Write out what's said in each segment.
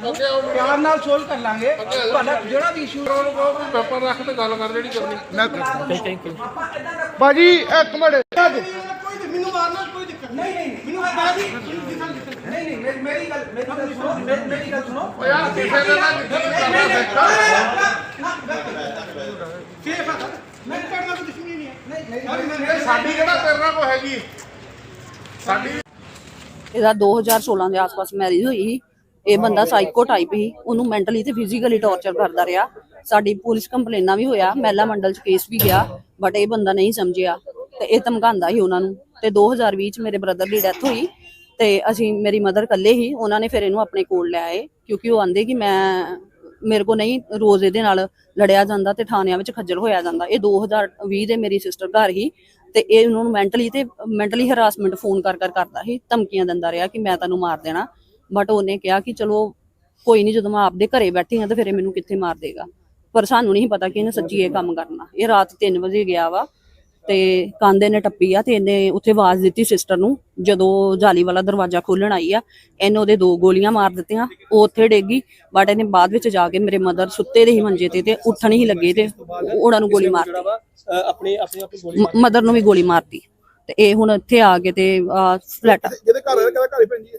ਪਿਆਰ ਨਾਲ ਸੋਲਵ ਕਰ ਲਾਂਗੇ। ਤੁਹਾਡਾ ਜਿਹੜਾ ਵੀ ਇਸ਼ੂ ਪੇਪਰ ਰੱਖ ਤੇ ਗੱਲ ਕਰ ਜਿਹੜੀ ਕਰਨੀ। ਭਾਜੀ ਇੱਕ ਮਿੰਟ। ਕੋਈ ਮੈਨੂੰ ਮਾਰਨਾ ਕੋਈ ਦਿੱਕਤ ਨਹੀਂ। ਨਹੀਂ ਮੈਨੂੰ ਬਾਜੀ ਨਹੀਂ ਨਹੀਂ ਮੇਰੀ- ਗੱਲ ਮੇਰੀ ਗੱਲ ਸੁਣੋ ਮੇਰੀ- ਗੱਲ ਸੁਣੋ। ਯਾਰ ਕਿਸੇ ਦੇ ਸਿੱਖਾ ਸੇਫ ਆ ਮੈਂ ਕਰਨਾ ਕੋਈ ਦੁਸ਼ਮਣੀ ਨਹੀਂ ਹੈ। ਨਹੀਂ ਨਹੀਂ ਇਹ ਸਾਡੀ ਕਿਹੜਾ ਤੇਰੇ ਨਾਲ ਕੋ ਹੈਗੀ ਸਾਡੀ ਇਹਦਾ 2016 ਦੇ ਆਸ-ਪਾਸ ਮੈਰਿਜ ਹੋਈ ਸੀ। ਇਹ ਬੰਦਾ ਸਾਈਕੋ ਟਾਈਪ ਸੀ, ਉਹਨੂੰ ਮੈਂਟਲੀ ਤੇ ਫਿਜ਼ੀਕਲੀ ਟੌਰਚਰ ਕਰਦਾ ਰਿਹਾ। ਸਾਡੀ ਪੁਲਿਸ ਕੰਪਲੇਨਾਂ ਵੀ ਹੋਇਆ, ਮਹਿਲਾ ਮੰਡਲ ਚ ਕੇਸ ਵੀ ਗਿਆ ਬਟ ਇਹ ਬੰਦਾ ਨਹੀਂ ਸਮਝਿਆ ਤੇ ਇਹ ਧਮਕਾਉਂਦਾ ਸੀ ਉਹਨਾਂ ਨੂੰ। ਤੇ 2020 ਚ ਮੇਰੇ ਬ੍ਰਦਰ ਦੀ ਡੈਥ ਹੋਈ ਤੇ ਅਸੀਂ, ਮੇਰੀ ਮਦਰ ਇਕੱਲੇ ਹੀ ਉਹਨਾਂ ਨੇ ਫਿਰ ਇਹਨੂੰ ਆਪਣੇ ਕੋਲ ਲੈ ਆਏ, ਕਿਉਂਕਿ ਉਹ ਆਂਦੇ ਕਿ ਮੈਂ, ਮੇਰੇ ਕੋ ਨਹੀਂ, ਰੋਜ਼ ਇਹਦੇ ਨਾਲ ਲੜਿਆ ਜਾਂਦਾ ਤੇ ਥਾਣਿਆਂ ਵਿੱਚ ਖੱਜਲ ਹੋਇਆ ਜਾਂਦਾ। ਇਹ 2020 ਦੇ ਮੇਰੀ ਸਿਸਟਰ ਘਰ ਹੀ ਤੇ ਇਹ ਉਹਨਾਂ ਨੂੰ ਮੈਂਟਲੀ ਤੇ ਮੈਂਟਲੀ ਹਰਾਸਮੈਂਟ ਫੋਨ ਕਰ ਕਰ ਕਰਦਾ ਸੀ, ਧਮਕੀਆਂ ਦਿੰਦਾ ਰਿਹਾ ਕਿ ਮੈਂ ਤੈਨੂੰ ਮਾਰ ਦੇਣਾ। ਬਟ ਉਹਨੇ ਕਿਹਾ ਕਿ ਚਲੋ ਕੋਈ ਨਹੀਂ ਜਦੋਂ ਮੈਂ ਆਪਦੇ ਘਰੇ ਬੈਠੀ ਹਾਂ ਤਾਂ ਫਿਰ ਇਹ ਮੈਨੂੰ ਕਿੱਥੇ ਮਾਰ ਦੇਗਾ। ਪਰ ਸਾਨੂੰ ਨਹੀਂ ਪਤਾ ਕਿ ਇਹਨੇ ਸੱਚੀ ਇਹ ਕੰਮ ਕਰਨਾ। ਇਹ ਰਾਤ 3 ਵਜੇ ਗਿਆ ਵਾ ਤੇ ਕਾਂਦੇ ਨੇ ਟੱਪੀ ਆ ਤੇ ਇਹਨੇ ਉੱਥੇ ਆਵਾਜ਼ ਦਿੱਤੀ ਸਿਸਟਰ ਨੂੰ ਜਦੋਂ ਜਾਲੀ ਵਾਲਾ ਦਰਵਾਜ਼ਾ ਖੋਲਣ ਆਈ ਆ ਇਹਨੇ ਉਹਦੇ ਦੋ ਗੋਲੀਆਂ ਮਾਰ ਦਿੱਤੀਆਂ ਉਹ ਉੱਥੇ ਡੇਗੀ ਬਟ ਇਹਨੇ ਬਾਅਦ ਵਿੱਚ ਜਾ ਕੇ ਮੇਰੇ ਮਦਰ ਸੁੱਤੇ ਦੇ ਹੀ ਮੰਜੇ ਤੇ ਤੇ ਉੱਠਣ ਹੀ ਲੱਗੇ ਤੇ ਉਹਨਾਂ ਨੂੰ ਗੋਲੀ ਮਾਰਤੀ ਆਪਣੀ ਆਪਣੀ ਆਪਣੀ ਗੋਲੀ ਮਦਰ ਨੂੰ ਵੀ ਗੋਲੀ ਮਾਰਤੀ ਤੇ ਇਹ ਹੁਣ ਇੱਥੇ ਆ ਕੇ ਤੇ ਫਲੈਟ ਜਿਹਦੇ ਘਰ ਹੈ ਕਿਹਦਾ ਘਰ ਹੀ ਪੈਂਦੀ ਹੈ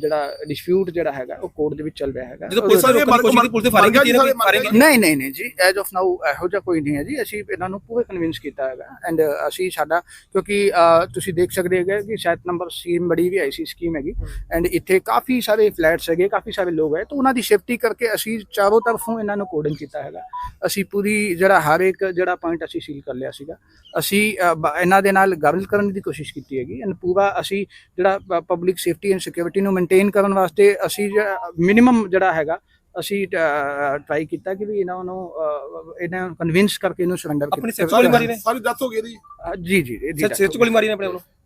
ਜਿਹੜਾ ਡਿਸਪਿਊਟ ਜਿਹੜਾ ਹੈਗਾ ਉਹ ਕੋਰਟ ਦੇ ਵਿੱਚ ਚੱਲ ਰਿਹਾ ਹੈਗਾ। ਜਦੋਂ ਪੁਲਿਸ ਵਾਲੇ ਦੀ ਕੋਸ਼ਿਸ਼ ਕੀਤੀ ਪੁਲਿਸ ਫਾਇਰਿੰਗ ਕੀਤੀ ਇਹਨਾਂ ਦੀ ਫਾਇਰਿੰਗ ਨਹੀਂ ਨਹੀਂ ਨਹੀਂ ਜੀ ਐਜ਼ ਆਫ ਨਾਓ ਇਹੋ ਜਿਹਾ ਕੋਈ ਨਹੀਂ ਹੈ ਜੀ ਅਸੀਂ ਇਹਨਾਂ ਨੂੰ ਪੂਰੇ ਕਨਵਿੰਸ ਕੀਤਾ ਹੈਗਾ। ਐਂਡ ਅਸੀਂ ਸਾਡਾ ਕਿਉਂਕਿ ਤੁਸੀਂ ਦੇਖ ਸਕਦੇ ਹੈਗੇ ਕਿ ਸ਼ਾਇਦ ਨੰਬਰ ਸਕੀਮ ਬੜੀ ਵੀ ਆਈ ਸੀ ਸਕੀਮ ਹੈਗੀ। ਐਂਡ ਇੱਥੇ ਕਾਫੀ ਸਾਰੇ ਫਲੈਟਸ ਹੈਗੇ ਕਾਫੀ ਸਾਰੇ ਲੋਕ ਹੈ ਤਾਂ ਉਹਨਾਂ ਦੀ ਸੇਫਟੀ ਕਰਕੇ ਅਸੀਂ ਚਾਰੋਂ ਤਰਫੋਂ ਇਹਨਾਂ ਨੂੰ ਕੋਡਨ ਕੀਤਾ ਹੈਗਾ। ਅਸੀਂ ਪੂਰੀ ਜਿਹੜਾ ਹਰ ਇੱਕ ਜਿਹੜਾ ਪੁਆਇੰਟ ਅਸੀਂ ਸੀਲ ਕਰ ਲਿਆ ਸੀਗਾ। ਅਸੀਂ ਇਹਨਾਂ ਦੇ ਨਾਲ ਗੱਲ ਕਰਨ ਦੀ ਕੋਸ਼ਿਸ਼ ਕੀਤੀ ਹੈਗੀ ਐਂਡ ਪੂਰਾ ਅਸੀਂ ਜਿਹੜਾ ਪਬਲਿਕ ਸੇਫਟੀ ਐਂਡ ਸਿਕਿਉਰਿਟੀ ਨੂੰ ਮੇਨਟੇਨ ਕਰਨ ਵਾਸਤੇ ਅਸੀਂ ਮਿਨੀਮਮ ਜਿਹੜਾ ਹੈਗਾ ਅਸੀਂ ਟਰਾਈ ਕੀਤਾ ਕਿ ਵੀ ਇਹਨਾਂ ਨੂੰ ਇਹਨਾਂ ਨੂੰ ਕਨਵਿੰਸ ਕਰਕੇ ਇਹਨੂੰ ਸਰੈਂਡਰ ਆਪਣੀ ਸਿਰ 'ਚ ਗੋਲੀ ਮਾਰੀ ਨੇ? ਸਾਰੀ ਡੈਥ ਹੋ ਗਈ ਜੀ ਜੀ ਇਹਦੀ ਸਿਰ ਸਿਰ 'ਚ ਗੋਲੀ ਮਾਰੀ ਨੇ ਆਪਣੇ ਵੱਲੋਂ?